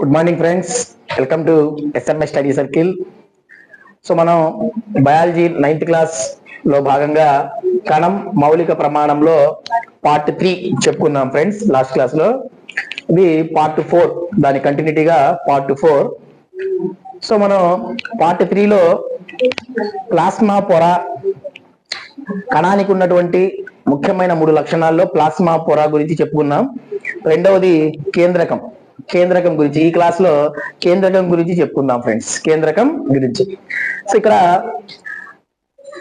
Good morning friends welcome to SMS study circle so మనం biology ninth క్లాస్లో భాగంగా కణం మౌలిక ప్రమాణంలో పార్ట్ త్రీ చెప్పుకున్నాం ఫ్రెండ్స్ లాస్ట్ క్లాస్లో. ఇది పార్ట్ ఫోర్ దాని కంటిన్యూటీగా పార్ట్ ఫోర్ సో మనం పార్ట్ త్రీలో ప్లాస్మా పొర కణానికి ఉన్నటువంటి ముఖ్యమైన మూడు లక్షణాల్లో ప్లాస్మా పొర గురించి చెప్పుకున్నాం. రెండవది కేంద్రకం. కేంద్రకం గురించి ఈ క్లాస్లో కేంద్రకం గురించి చెప్పుకుందాం ఫ్రెండ్స్ కేంద్రకం గురించి. సో ఇక్కడ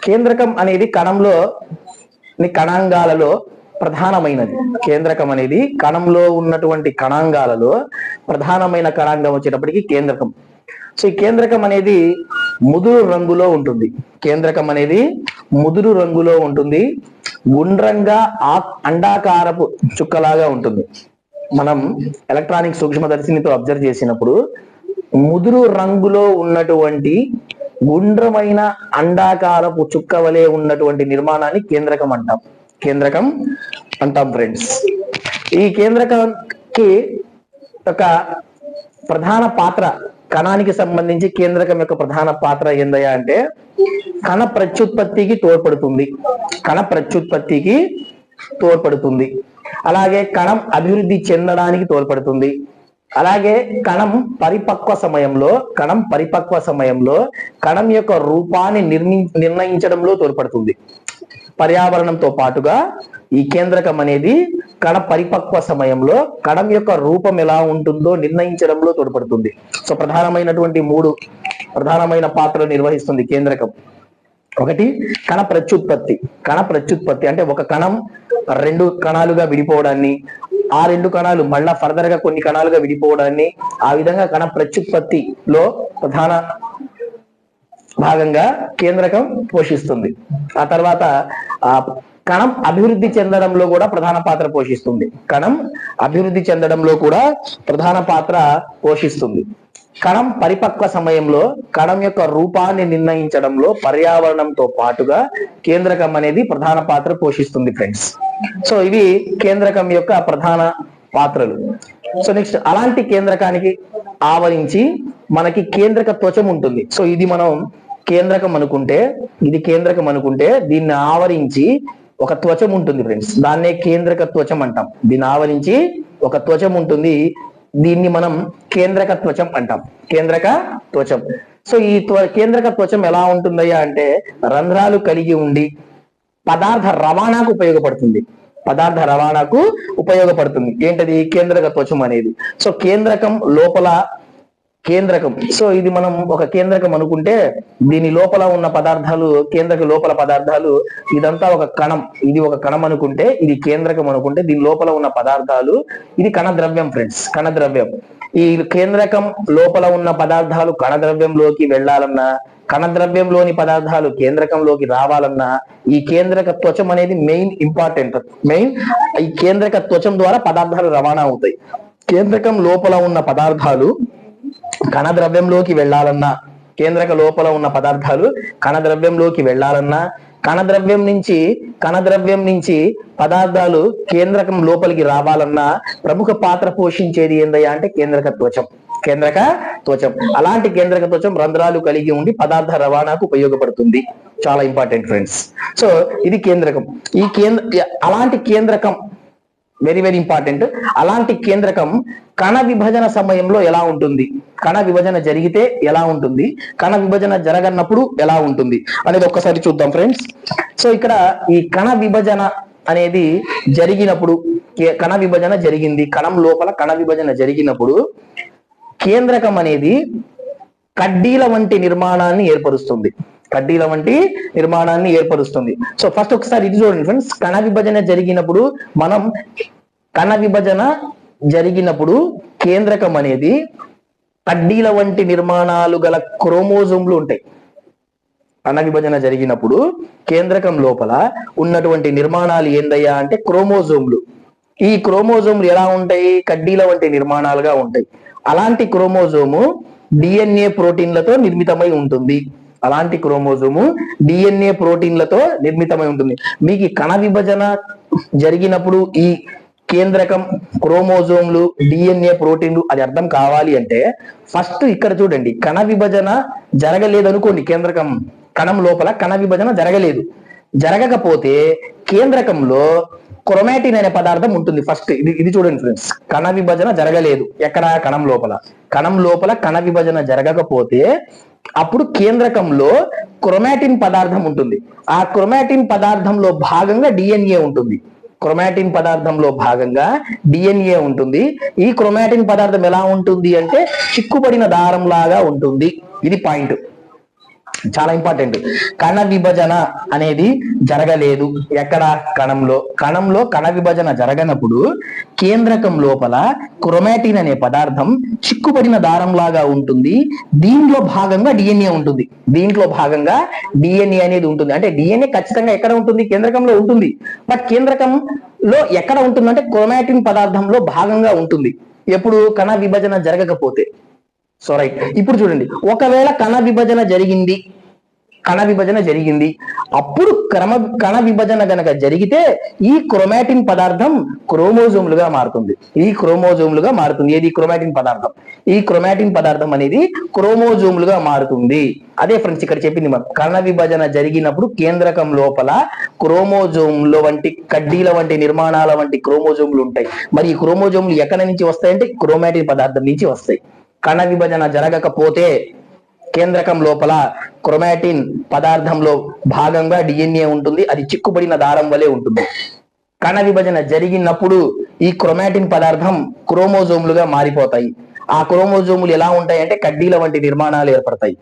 కేంద్రకం అనేది కణంలో కణాంగాలలో ప్రధానమైనది. కేంద్రకం అనేది కణంలో ఉన్నటువంటి కణాంగాలలో ప్రధానమైన కణాంగం వచ్చేటప్పటికి కేంద్రకం. సో ఈ కేంద్రకం అనేది ముదురు రంగులో ఉంటుంది. కేంద్రకం అనేది ముదురు రంగులో ఉంటుంది. గుండ్రంగా ఆ- అండాకారపు చుక్కలాగా ఉంటుంది. మనం ఎలక్ట్రానిక్ సూక్ష్మదర్శినితో అబ్జర్వ్ చేసినప్పుడు ముదురు రంగులో ఉన్నటువంటి గుండ్రమైన అండాకారపు చుక్క వలె ఉన్నటువంటి నిర్మాణాన్ని కేంద్రకం అంటాం. కేంద్రకం అంటాం ఫ్రెండ్స్ ఈ కేంద్రకంకి ఒక ప్రధాన పాత్ర కణానికి సంబంధించి కేంద్రకం యొక్క ప్రధాన పాత్ర ఏందయ్యా అంటే కణ ప్రత్యుత్పత్తికి తోడ్పడుతుంది. కణ ప్రత్యుత్పత్తికి తోడ్పడుతుంది. అలాగే కణం అభివృద్ధి చెందడానికి తోడ్పడుతుంది. అలాగే కణం పరిపక్వ సమయంలో కణం పరిపక్వ సమయంలో కణం యొక్క రూపాన్ని నిర్మి నిర్ణయించడంలో తోడ్పడుతుంది. పర్యావరణంతో పాటుగా ఈ కేంద్రకం అనేది కణ పరిపక్వ సమయంలో కణం యొక్క రూపం ఎలా ఉంటుందో నిర్ణయించడంలో తోడ్పడుతుంది. సో ప్రధానమైనటువంటి మూడు ప్రధానమైన పాత్రలు నిర్వహిస్తుంది కేంద్రకం. ఒకటి కణ ప్రత్యుత్పత్తి. కణ ప్రత్యుత్పత్తి అంటే ఒక కణం రెండు కణాలుగా విడిపోవడాన్ని ఆ రెండు కణాలు మళ్ళా ఫర్దర్గా కొన్ని కణాలుగా విడిపోవడాన్ని ఆ విధంగా కణ ప్రత్యుత్పత్తిలో ప్రధాన భాగంగా కేంద్రకం పోషిస్తుంది. ఆ తర్వాత ఆ కణం అభివృద్ధి చెందడంలో కూడా ప్రధాన పాత్ర పోషిస్తుంది. కణం అభివృద్ధి చెందడంలో కూడా ప్రధాన పాత్ర పోషిస్తుంది. కణం పరిపక్వ సమయంలో కణం యొక్క రూపాన్ని నిర్ణయించడంలో పర్యావరణంతో పాటుగా కేంద్రకం అనేది ప్రధాన పాత్ర పోషిస్తుంది ఫ్రెండ్స్ సో ఇవి కేంద్రకం యొక్క ప్రధాన పాత్రలు. సో నెక్స్ట్ అలాంటి కేంద్రకానికి ఆవరించి మనకి కేంద్రక త్వచం ఉంటుంది. సో ఇది మనం కేంద్రకం అనుకుంటే ఇది కేంద్రకం అనుకుంటే దీన్ని ఆవరించి ఒక త్వచం ఉంటుంది ఫ్రెండ్స్ దాన్నే కేంద్రక త్వచం అంటాం. దీన్ని ఆవరించి ఒక త్వచం ఉంటుంది దీన్ని మనం కేంద్రక త్వచం అంటాం. కేంద్రక త్వచం. సో ఈ త్వ- కేంద్రక త్వచం ఎలా ఉంటుందయ్యా అంటే రంధ్రాలు కలిగి ఉండి పదార్థ రవాణాకు ఉపయోగపడుతుంది. పదార్థ రవాణాకు ఉపయోగపడుతుంది. ఏంటది? కేంద్రక త్వచం అనేది. సో కేంద్రకం లోపల కేంద్రకం. సో ఇది మనం ఒక కేంద్రకం అనుకుంటే దీని లోపల ఉన్న పదార్థాలు కేంద్రక లోపల పదార్థాలు ఇదంతా ఒక కణం. ఇది ఒక కణం అనుకుంటే ఇది కేంద్రకం అనుకుంటే దీని లోపల ఉన్న పదార్థాలు ఇది కణ ద్రవ్యం ఫ్రెండ్స్ కణ ద్రవ్యం ఈ కేంద్రకం లోపల ఉన్న పదార్థాలు కణ ద్రవ్యంలోకి వెళ్ళాలన్నా కణ ద్రవ్యంలోని పదార్థాలు కేంద్రకంలోకి రావాలన్నా ఈ కేంద్రక త్వచం అనేది మెయిన్ ఇంపార్టెంట్. మెయిన్ ఈ కేంద్రక త్వచం ద్వారా పదార్థాలు రవాణా అవుతాయి. కేంద్రకం లోపల ఉన్న పదార్థాలు ఘన ద్రవ్యంలోకి వెళ్ళాలన్నా కేంద్రక లోపల ఉన్న పదార్థాలు కణ ద్రవ్యంలోకి వెళ్ళాలన్నా కణద్రవ్యం నుంచి కణద్రవ్యం నుంచి పదార్థాలు కేంద్రకం లోపలికి రావాలన్నా ప్రముఖ పాత్ర పోషించేది ఏందయ్యా అంటే కేంద్రక త్వచం కేంద్రక త్వచం. అలాంటి కేంద్రక త్వచం రంధ్రాలు కలిగి ఉండి పదార్థ రవాణాకు ఉపయోగపడుతుంది. చాలా ఇంపార్టెంట్ ఫ్రెండ్స్ సో ఇది కేంద్రకం. ఈ కేంద్ర అలాంటి కేంద్రకం వెరీ వెరీ ఇంపార్టెంట్ అలాంటి కేంద్రకం కణ విభజన సమయంలో ఎలా ఉంటుంది? కణ విభజన జరిగితే ఎలా ఉంటుంది? కణ విభజన జరగనప్పుడు ఎలా ఉంటుంది? అనేది ఒక్కసారి చూద్దాం ఫ్రెండ్స్ సో ఇక్కడ ఈ కణ విభజన అనేది జరిగినప్పుడు కే- కణ విభజన జరిగింది? కణం లోపల కణ విభజన జరిగినప్పుడు కేంద్రకం అనేది కడ్డీల వంటి నిర్మాణాన్ని ఏర్పరుస్తుంది. కడ్డీల వంటి నిర్మాణాన్ని ఏర్పరుస్తుంది. సో ఫస్ట్ ఒకసారి ఇది చూడండి ఫ్రెండ్స్ కణ విభజన జరిగినప్పుడు మనం కణ విభజన జరిగినప్పుడు కేంద్రకం అనేది కడ్డీల వంటి నిర్మాణాలు గల క్రోమోజోమ్లు ఉంటాయి. కణ విభజన జరిగినప్పుడు కేంద్రకం లోపల ఉన్నటువంటి నిర్మాణాలు ఏందయ్యా అంటే క్రోమోజోమ్లు. ఈ క్రోమోజోమ్లు ఎలా ఉంటాయి? కడ్డీల వంటి నిర్మాణాలుగా ఉంటాయి. అలాంటి క్రోమోజోము డిఎన్ఏ ప్రోటీన్లతో నిర్మితమై ఉంటుంది. అలాంటి క్రోమోజోము డిఎన్ఏ ప్రోటీన్లతో నిర్మితమై ఉంటుంది. మీకు కణ విభజన జరిగినప్పుడు ఈ కేంద్రకం క్రోమోజోమ్లు డిఎన్ఏ ప్రోటీన్లు అది అర్థం కావాలి అంటే ఫస్ట్ ఇక్కడ చూడండి కణ విభజన జరగలేదు అనుకోండి కేంద్రకం కణం లోపల కణ విభజన జరగలేదు. జరగకపోతే కేంద్రకంలో క్రొమాటిన్ అనే పదార్థం ఉంటుంది. ఫస్ట్ ఇది ఇది చూడండి ఫ్రెండ్స్. కణ విభజన జరగలేదు. ఎక్కడ? కణం లోపల. కణం లోపల కణ విభజన జరగకపోతే అప్పుడు కేంద్రకంలో క్రొమాటిన్ పదార్థం ఉంటుంది. ఆ క్రొమాటిన్ పదార్థంలో భాగంగా డిఎన్ఏ ఉంటుంది. క్రొమాటిన్ పదార్థంలో భాగంగా డిఎన్ఏ ఉంటుంది. ఈ క్రొమాటిన్ పదార్థం ఎలా ఉంటుంది అంటే చిక్కుపడిన దారం లాగా ఉంటుంది. ఇది పాయింట్. చాలా ఇంపార్టెంట్. కణ విభజన అనేది జరగలేదు. ఎక్కడ? కణంలో. కణంలో కణ విభజన జరగనప్పుడు కేంద్రకం లోపల క్రొమాటిన్ అనే పదార్థం చిక్కుపడిన దారం లాగా ఉంటుంది. దీంట్లో భాగంగా డిఎన్ఏ ఉంటుంది. దీంట్లో భాగంగా డిఎన్ఏ అనేది ఉంటుంది. అంటే డిఎన్ఏ ఖచ్చితంగా ఎక్కడ ఉంటుంది? కేంద్రకంలో ఉంటుంది. బట్ కేంద్రకంలో ఎక్కడ ఉంటుందంటే క్రొమాటిన్ పదార్థంలో భాగంగా ఉంటుంది. ఎప్పుడు కణ విభజన జరగకపోతే. సో రైట్ ఇప్పుడు చూడండి. ఒకవేళ కణ విభజన జరిగింది కణ విభజన జరిగింది అప్పుడు క్రమ కణ విభజన గనక జరిగితే ఈ క్రోమాటిన్ పదార్థం క్రోమోజోమ్లుగా మారుతుంది. ఈ క్రోమోజోమ్లుగా మారుతుంది. ఏది? క్రోమాటిన్ పదార్థం. ఈ క్రోమాటిన్ పదార్థం అనేది క్రోమోజోమ్లుగా మారుతుంది. అదే ఫ్రెండ్స్ ఇక్కడ చెప్పింది మనం కణ విభజన జరిగినప్పుడు కేంద్రకం లోపల క్రోమోజోమ్ల వంటి కడ్డీల వంటి నిర్మాణాల వంటి క్రోమోజోమ్లు ఉంటాయి. మరి ఈ క్రోమోజోమ్లు ఎక్కడి నుంచి వస్తాయంటే క్రోమాటిన్ పదార్థం నుంచి వస్తాయి. కణ విభజన జరగకపోతే కేంద్రకం లోపల క్రొమాటిన్ పదార్థంలో భాగంగా డిఎన్ఏ ఉంటుంది. అది చిక్కుబడిన దారం వలె ఉంటుంది. కణ విభజన జరిగినప్పుడు ఈ క్రొమాటిన్ పదార్థం క్రోమోజోములుగా మారిపోతాయి. ఆ క్రోమోజోములు ఎలా ఉంటాయి అంటే కడ్డీల వంటి నిర్మాణాలు ఏర్పడతాయి.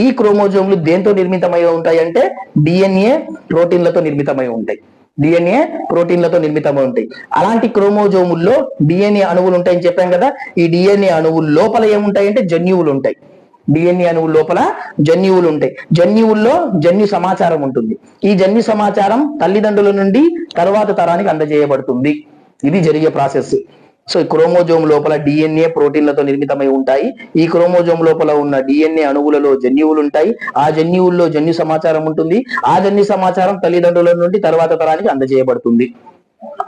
ఈ క్రోమోజోములు దేంతో నిర్మితమై ఉంటాయి అంటే డిఎన్ఏ ప్రోటీన్లతో నిర్మితమై ఉంటాయి. డిఎన్ఏ ప్రోటీన్లతో నిర్మితమై ఉంటాయి. అలాంటి క్రోమోజోముల్లో డిఎన్ఏ అణువులు ఉంటాయని చెప్పాం కదా ఈ డిఎన్ఏ అణువుల లోపల ఏముంటాయి అంటే జన్యువులు ఉంటాయి డిఎన్ఏ అణువుల లోపల జన్యువులు ఉంటాయి జన్యువుల్లో జన్యు సమాచారం ఉంటుంది. ఈ జన్యు సమాచారం తల్లిదండ్రుల నుండి తరువాత తరానికి అందజేయబడుతుంది. ఇది జరిగే ప్రాసెస్. సో ఈ క్రోమోజోమ్ లోపల డిఎన్ఏ ప్రోటీన్లతో నిర్మితమై ఉంటాయి. ఈ క్రోమోజోమ్ లోపల ఉన్న డిఎన్ఏ అణువులలో జన్యువులు ఉంటాయి. ఆ జన్యువుల్లో జన్యు సమాచారం ఉంటుంది. ఆ జన్యు సమాచారం తల్లిదండ్రుల నుండి తర్వాత తరానికి అందజేయబడుతుంది.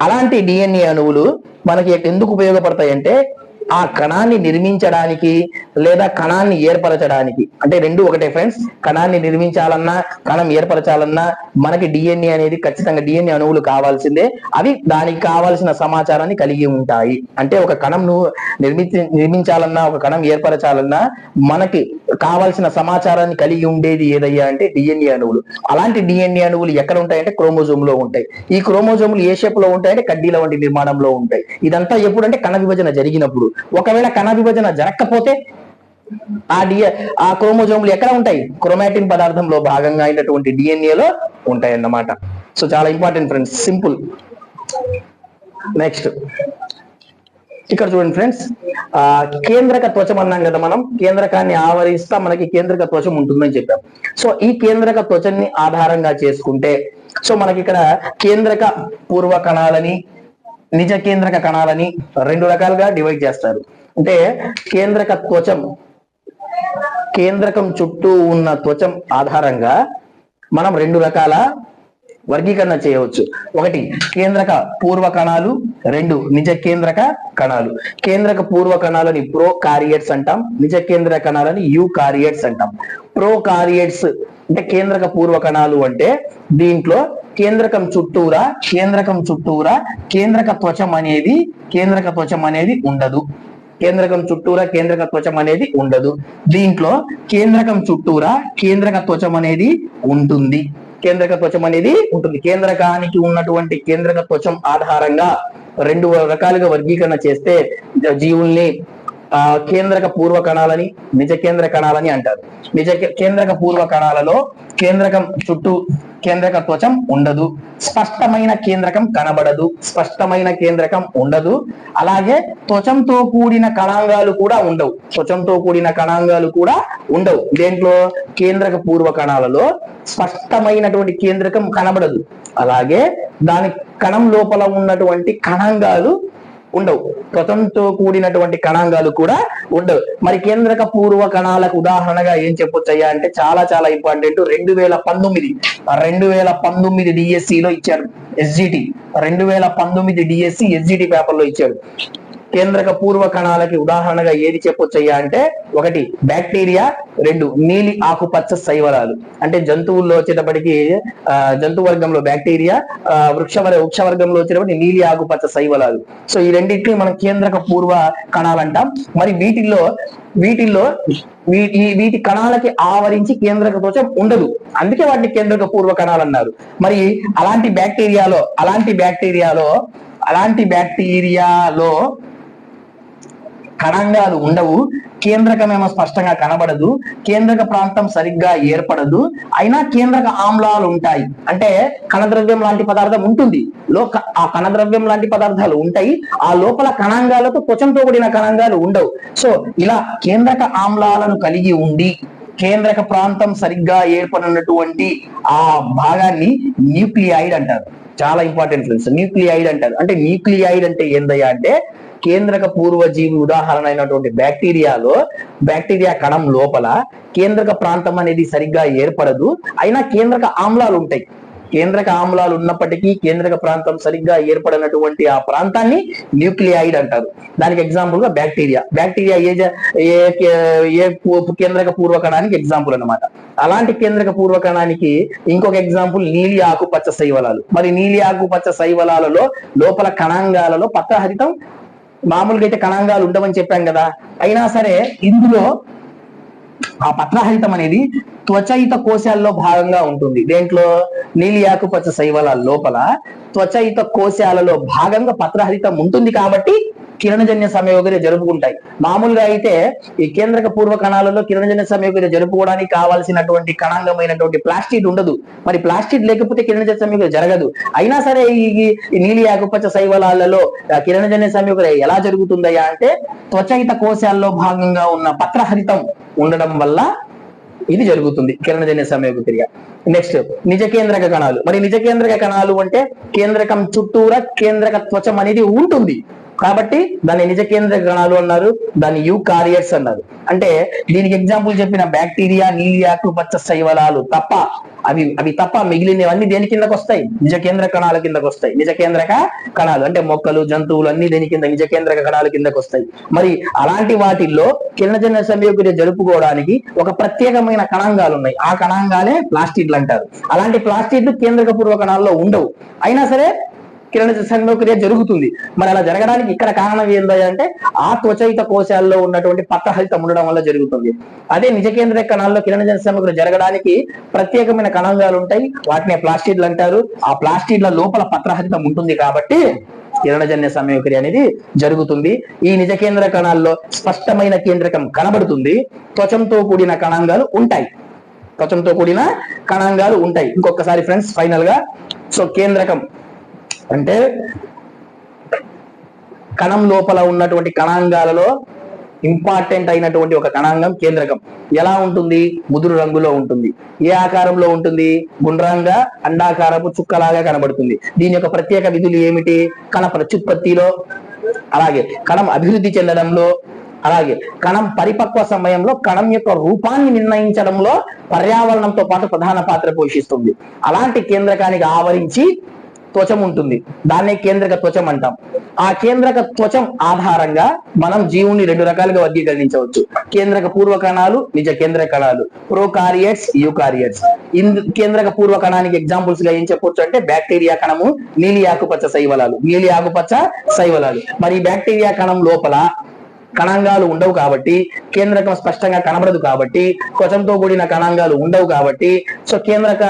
అలాంటి డిఎన్ఏ అణువులు మనకి ఎందుకు ఉపయోగపడతాయి అంటే ఆ కణాన్ని నిర్మించడానికి లేదా కణాన్ని ఏర్పరచడానికి. అంటే రెండు ఒకటే ఫ్రెండ్స్ కణాన్ని నిర్మించాలన్నా కణం ఏర్పరచాలన్నా మనకి డిఎన్ఏ అనేది ఖచ్చితంగా డిఎన్ఏ అణువులు కావాల్సిందే. అవి దానికి కావాల్సిన సమాచారాన్ని కలిగి ఉంటాయి. అంటే ఒక కణం నువ్వు నిర్మించి నిర్మించాలన్నా ఒక కణం ఏర్పరచాలన్నా మనకి కావాల్సిన సమాచారాన్ని కలిగి ఉండేది ఏదయ్యా అంటే డిఎన్ఏ అణువులు. అలాంటి డిఎన్ఏ అణువులు ఎక్కడ ఉంటాయంటే క్రోమోజోమ్లో ఉంటాయి. ఈ క్రోమోజోములు ఏ షేప్లో ఉంటాయంటే కడ్డీల వంటి నిర్మాణంలో ఉంటాయి. ఇదంతా ఎప్పుడంటే కణ విభజన జరిగినప్పుడు. ఒకవేళ కణ విభజన జరగకపోతే ఆ డి ఆ క్రోమోజోములు ఎక్కడ ఉంటాయి? క్రోమాటిన్ పదార్థంలో భాగంగా అయినటువంటి డిఎన్ఏలో లో ఉంటాయి అన్నమాట సో చాలా ఇంపార్టెంట్ ఫ్రెండ్స్ సింపుల్ నెక్స్ట్ ఇక్కడ చూడండి ఫ్రెండ్స్ ఆ కేంద్రక త్వచం అన్నాం కదా మనం. కేంద్రకాన్ని ఆవరిస్తా మనకి కేంద్రక త్వచం ఉంటుందని చెప్పాం. సో ఈ కేంద్రక త్వచన్ని ఆధారంగా చేసుకుంటే సో మనకి ఇక్కడ కేంద్రక పూర్వ కణాలని నిజ కేంద్రక కణాలని రెండు రకాలుగా డివైడ్ చేస్తారు. అంటే కేంద్రక త్వచం కేంద్రకం చుట్టూ ఉన్న త్వచం ఆధారంగా మనం రెండు రకాల వర్గీకరణ చేయవచ్చు. ఒకటి కేంద్రక పూర్వ కణాలు రెండు నిజ కేంద్రక కణాలు. కేంద్రక పూర్వ కణాలని ప్రో కారియట్స్ అంటాం నిజ కేంద్ర కణాలని యూ కారియట్స్ అంటాం. ప్రో కారియట్స్ అంటే కేంద్రక పూర్వ కణాలు అంటే దీంట్లో కేంద్రకం చుట్టూరా కేంద్రకం చుట్టూరా కేంద్రక త్వచం అనేది కేంద్రక త్వచం అనేది ఉండదు. కేంద్రకం చుట్టూరా కేంద్రక త్వచం అనేది ఉండదు. దీంట్లో కేంద్రకం చుట్టూరా కేంద్రక త్వచం అనేది ఉంటుంది. కేంద్రక త్వచం అనేది ఉంటుంది. కేంద్రకానికి ఉన్నటువంటి కేంద్రక త్వచం ఆధారంగా రెండు రకాలుగా వర్గీకరణ చేస్తే జీవుల్ని కేంద్రక పూర్వ కణాలని నిజ కేంద్ర కణాలని అంటారు. నిజ కేంద్రక పూర్వ కణాలలో కేంద్రకం చుట్టూ కేంద్రక త్వచం ఉండదు. స్పష్టమైన కేంద్రకం కనబడదు. స్పష్టమైన కేంద్రకం ఉండదు. అలాగే త్వచంతో కూడిన కణాంగాలు కూడా ఉండవు. త్వచంతో కూడిన కణాంగాలు కూడా ఉండవు. దేంట్లో? కేంద్రక పూర్వ కణాలలో స్పష్టమైనటువంటి కేంద్రకం కనబడదు. అలాగే దాని కణం లోపల ఉన్నటువంటి కణాంగాలు ఉండవు. త్వతంతో కూడినటువంటి కణాంగాలు కూడా ఉండవు. మరి కేంద్రక పూర్వ కణాలకు ఉదాహరణగా ఏం చెప్పొచ్చయ్యా అంటే చాలా చాలా ఇంపార్టెంట్. రెండు వేల పంతొమ్మిది రెండు వేల పంతొమ్మిది డిఎస్సి లో ఇచ్చారు. ఎస్జిటి రెండు వేల పంతొమ్మిది డిఎస్సి ఎస్జిటి పేపర్లో ఇచ్చాడు కేంద్రక పూర్వ కణాలకి ఉదాహరణగా ఏది చెప్పొచ్చయ్యా అంటే ఒకటి బ్యాక్టీరియా. రెండు నీలి ఆకుపచ్చ శైవలాలు అంటే జంతువుల్లో వచ్చేటప్పటికి జంతు వర్గంలో బ్యాక్టీరియా వృక్ష వృక్ష వర్గంలో వచ్చేటప్పటికి నీలి ఆకుపచ్చ శైవలాలు సో ఈ రెండింటిని మనం కేంద్రక పూర్వ కణాలు అంటాం మరి వీటిల్లో వీటిల్లో వీ- వీటి కణాలకి ఆవరించి కేంద్రక దోషం ఉండదు. అందుకే వాటిని కేంద్రక పూర్వ కణాలు అన్నారు మరి అలాంటి బ్యాక్టీరియాలో అలాంటి బ్యాక్టీరియాలో అలాంటి బ్యాక్టీరియాలో కణంగాలు ఉండవు. కేంద్రకమేమో స్పష్టంగా కనబడదు. కేంద్రక ప్రాంతం సరిగ్గా ఏర్పడదు. అయినా కేంద్రక ఆమ్లాలు ఉంటాయి. అంటే కణద్రవ్యం లాంటి పదార్థం ఉంటుంది. లోక ఆ కణద్రవ్యం లాంటి పదార్థాలు ఉంటాయి. ఆ లోపల కణాంగాలతో త్వచంతో కూడిన కణాంగాలు ఉండవు. సో ఇలా కేంద్రక ఆమ్లాలను కలిగి ఉండి కేంద్రక ప్రాంతం సరిగ్గా ఏర్పడినటువంటి ఆ భాగాన్ని న్యూక్లియాయిడ్ అంటారు. చాలా ఇంపార్టెంట్ ఫ్రెండ్స్ న్యూక్లియాయిడ్ అంటారు. అంటే న్యూక్లియాయిడ్ అంటే ఏందయ్యా అంటే కేంద్రక పూర్వజీవి ఉదాహరణ అయినటువంటి బ్యాక్టీరియాలో బ్యాక్టీరియా కణం లోపల కేంద్రక ప్రాంతం అనేది సరిగ్గా ఏర్పడదు. అయినా కేంద్రక ఆమ్లాలు ఉంటాయి. కేంద్రక ఆమ్లాలు ఉన్నప్పటికీ కేంద్రక ప్రాంతం సరిగ్గా ఏర్పడినటువంటి ఆ ప్రాంతాన్ని న్యూక్లియాయిడ్ అంటారు. దానికి ఎగ్జాంపుల్గా బ్యాక్టీరియా. బ్యాక్టీరియా ఏ ఏ కేంద్రక పూర్వకణానికి ఎగ్జాంపుల్ అన్నమాట. అలాంటి కేంద్రక పూర్వకణానికి ఇంకొక ఎగ్జాంపుల్ నీలి ఆకుపచ్చ శైవలాలు. మరి నీలి ఆకుపచ్చ శైవలాలలో లోపల కణాంగాలలో పత్రహరితం మామూలుగా అయితే కణాంగాలు ఉండవని చెప్పాం కదా. అయినా సరే ఇందులో ఆ పత్రహరితం అనేది త్వచయిత కోశాల్లో భాగంగా ఉంటుంది. దేంట్లో? నీలి ఆకుపచ్చ శైవల లోపల త్వచయిత కోశాలలో భాగంగా పత్రహరితం ఉంటుంది కాబట్టి కిరణజన్య సంయోగరి జరుపుకుంటాయి. మామూలుగా అయితే ఈ కేంద్రక పూర్వ కణాలలో కిరణజన్య సంయోగరి జరుపుకోవడానికి కావాల్సినటువంటి కణాంగమైనటువంటి ప్లాస్టిడ్ ఉండదు. మరి ప్లాస్టిడ్ లేకపోతే కిరణజన్య సంయోగం జరగదు. అయినా సరే ఈ నీలి ఆకుపచ్చ శైవలాలలో కిరణజన్య సంయోగం ఎలా జరుగుతుందయ్యా అంటే త్వచయిత కోశాల్లో భాగంగా ఉన్న పత్రహరితం ఉండడం వల్ల ఇది జరుగుతుంది కిరణజన్య సంయోగ క్రియ. నెక్స్ట్ నిజ కేంద్రక కణాలు. మరి నిజ కేంద్రక కణాలు అంటే కేంద్రకం చుట్టూరా కేంద్రక త్వచం అనేది ఉంటుంది. కాబట్టి దాన్ని నిజ కేంద్ర కణాలు అన్నారు దాన్ని యూ కారియర్స్ అన్నారు. అంటే దీనికి ఎగ్జాంపుల్ చెప్పిన బ్యాక్టీరియా నీలియాకు పచ్చ శైవలాలు తప్ప అవి అవి తప్ప మిగిలినవన్నీ దేని కిందకు వస్తాయి? నిజ కేంద్ర కణాల కిందకు వస్తాయి. నిజ కేంద్రక కణాలు అంటే మొక్కలు జంతువులు అన్ని దేని కింద? నిజ కేంద్రక కణాల కిందకు వస్తాయి. మరి అలాంటి వాటిల్లో కిరణజన్య సంయోగక్రియ జరుపుకోవడానికి ఒక ప్రత్యేకమైన కణాంగాలు ఉన్నాయి ఆ కణాంగాలే ప్లాస్టిడ్లు అంటారు. అలాంటి ప్లాస్టిడ్లు కేంద్రక పూర్వ కణాల్లో ఉండవు. అయినా సరే కిరణ సంయోగక్రియ జరుగుతుంది. మరి అలా జరగడానికి ఇక్కడ కారణం ఏంటి అంటే ఆ త్వచయిత కోశాల్లో ఉన్నటువంటి పత్రహరితం ఉండడం వల్ల జరుగుతుంది. అదే నిజ కేంద్ర కణాల్లో కిరణ సంయోగక్రియ జరగడానికి ప్రత్యేకమైన కణాంగాలు ఉంటాయి. వాటిని ప్లాస్టిడ్లు అంటారు. ఆ ప్లాస్టిడ్ల లోపల పత్రహరితం ఉంటుంది కాబట్టి కిరణజన్య సంయోగక్రియ అనేది జరుగుతుంది. ఈ నిజ కేంద్ర కణాల్లో స్పష్టమైన కేంద్రకం కనబడుతుంది. త్వచంతో కూడిన కణాంగాలు ఉంటాయి. త్వచంతో కూడిన కణాంగాలు ఉంటాయి. ఇంకొకసారి ఫ్రెండ్స్ ఫైనల్గా. సో కేంద్రకం అంటే కణం లోపల ఉన్నటువంటి కణాంగాలలో ఇంపార్టెంట్ అయినటువంటి ఒక కణాంగం కేంద్రకం. ఎలా ఉంటుంది? ముదురు రంగులో ఉంటుంది. ఏ ఆకారంలో ఉంటుంది? గుండ్రంగా అండాకారపు చుక్కలాగా కనబడుతుంది. దీని యొక్క ప్రత్యేక విధులు ఏమిటి? కణ ప్రత్యుత్పత్తిలో అలాగే కణం అభివృద్ధి చెందడంలో అలాగే కణం పరిపక్వ సమయంలో కణం యొక్క రూపాన్ని నిర్ణయించడంలో పర్యావరణంతో పాటు ప్రధాన పాత్ర పోషిస్తుంది. అలాంటి కేంద్రకానికి ఆవరించి త్వచం ఉంటుంది. దాన్నే కేంద్రక త్వచం అంటాం. ఆ కేంద్రక త్వచం ఆధారంగా మనం జీవుని రెండు రకాలుగా వర్గీకరించవచ్చు. కేంద్రక పూర్వ కణాలు నిజ కేంద్ర కణాలు. ప్రోకారియట్స్ యూకారియట్స్. ఇందు కేంద్రక పూర్వ కణానికి ఎగ్జాంపుల్స్గా ఏం చెప్పొచ్చు అంటే బ్యాక్టీరియా కణము నీలి ఆకుపచ్చ శైవలాలు. నీలి ఆకుపచ్చ శైవలాలు. మరి బ్యాక్టీరియా కణం లోపల కణాంగాలు ఉండవు కాబట్టి కేంద్రకం స్పష్టంగా కనబడదు కాబట్టి కొచంతో కూడిన కణాంగాలు ఉండవు కాబట్టి సో కేంద్రక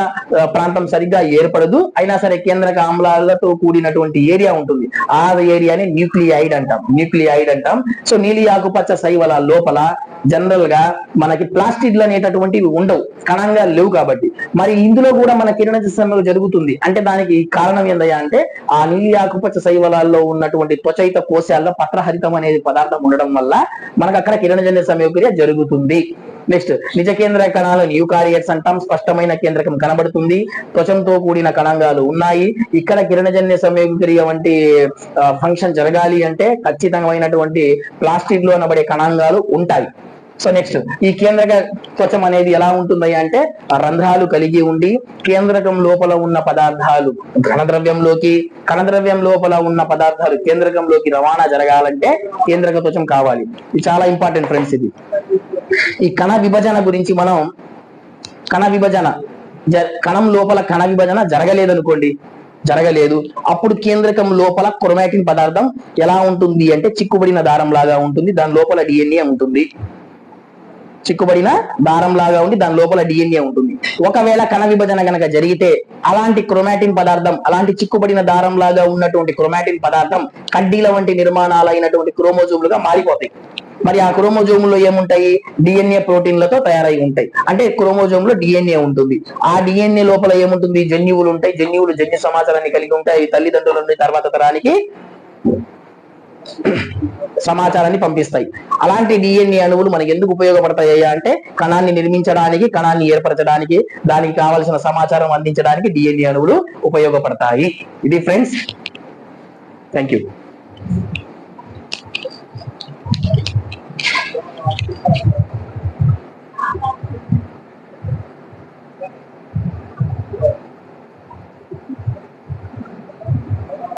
ప్రాంతం సరిగ్గా ఏర్పడదు. అయినా సరే కేంద్రక ఆమ్లాలతో కూడినటువంటి ఏరియా ఉంటుంది. ఆ ఏరియాని న్యూక్లియాయిడ్ అంటాం న్యూక్లియాయిడ్ అంటాం. సో నీలి ఆకుపచ్చ శైవల లోపల జనరల్గా మనకి ప్లాస్టిక్లు అనేటటువంటివి ఉండవు కణంగా లేవు కాబట్టి. మరి ఇందులో కూడా మన కిరణ సమయంలో జరుగుతుంది. అంటే దానికి కారణం ఏందయ్యా అంటే ఆ నీలి ఆకుపచ్చ శైవలాల్లో ఉన్నటువంటి త్వచయిత కోశాల్లో పత్రహరితం అనేది పదార్థం ఉండడం వల్ల మనకు అక్కడ కిరణజన్య సంయోగక్రియ జరుగుతుంది. నెక్స్ట్ నిజ కేంద్ర కణాలు న్యూకారియేట్స్ అంటాం. స్పష్టమైన కేంద్రకం కనబడుతుంది. త్వచంతో కూడిన కణంగాలు ఉన్నాయి. ఇక్కడ కిరణజన్య సంయోగక్రియ వంటి ఫంక్షన్ జరగాలి అంటే ఖచ్చితమైనటువంటి ప్లాస్టిక్లో అనబడే కణాంగాలు ఉంటాయి. సో నెక్స్ట్ ఈ కేంద్రక త్వచం అనేది ఎలా ఉంటుంది అంటే రంధ్రాలు కలిగి ఉండి కేంద్రకం లోపల ఉన్న పదార్థాలు ఘనద్రవ్యంలోకి కణద్రవ్యం లోపల ఉన్న పదార్థాలు కేంద్రకంలోకి రవాణా జరగాలంటే కేంద్రక త్వచం కావాలి. ఇది చాలా ఇంపార్టెంట్ ఫ్రెండ్స్ ఇది. ఈ కణ విభజన గురించి మనం కణ విభజన కణం లోపల కణ విభజన జరగలేదనుకోండి జరగలేదు. అప్పుడు కేంద్రకం లోపల క్రొమాటిన్ పదార్థం ఎలా ఉంటుంది అంటే చిక్కుబడిన దారం లాగా ఉంటుంది దాని లోపల డిఎన్ఏ ఉంటుంది. చిక్కుబడిన దారం లాగా ఉండి దాని లోపల డిఎన్ఏ ఉంటుంది. ఒకవేళ కణ విభజన గనక జరిగితే అలాంటి క్రొమాటిన్ పదార్థం అలాంటి చిక్కుబడిన దారం లాగా ఉన్నటువంటి క్రొమాటిన్ పదార్థం కడ్డీల వంటి నిర్మాణాలైనటువంటి క్రోమోజోములుగా మారిపోతాయి. మరి ఆ క్రోమోజోములో ఏముంటాయి? డిఎన్ఏ ప్రోటీన్లతో తయారై ఉంటాయి. అంటే క్రోమోజోమ్లో డిఎన్ఏ ఉంటుంది. ఆ డిఎన్ఏ లోపల ఏముంటుంది? జన్యువులు ఉంటాయి. జన్యువులు జన్యు సమాచారాన్ని కలిగి ఉంటాయి. అవి తల్లిదండ్రుల నుండి తర్వాత తరానికి సమాచారాన్ని పంపిస్తాయి. అలాంటి డిఎన్ఏ అణువులు మనకి ఎందుకు ఉపయోగపడతాయి అంటే కణాన్ని నిర్మించడానికి కణాన్ని ఏర్పరచడానికి దానికి కావలసిన సమాచారం అందించడానికి డిఎన్ఏ అణువులు ఉపయోగపడతాయి. ఇది ఫ్రెండ్స్ థ్యాంక్ యూ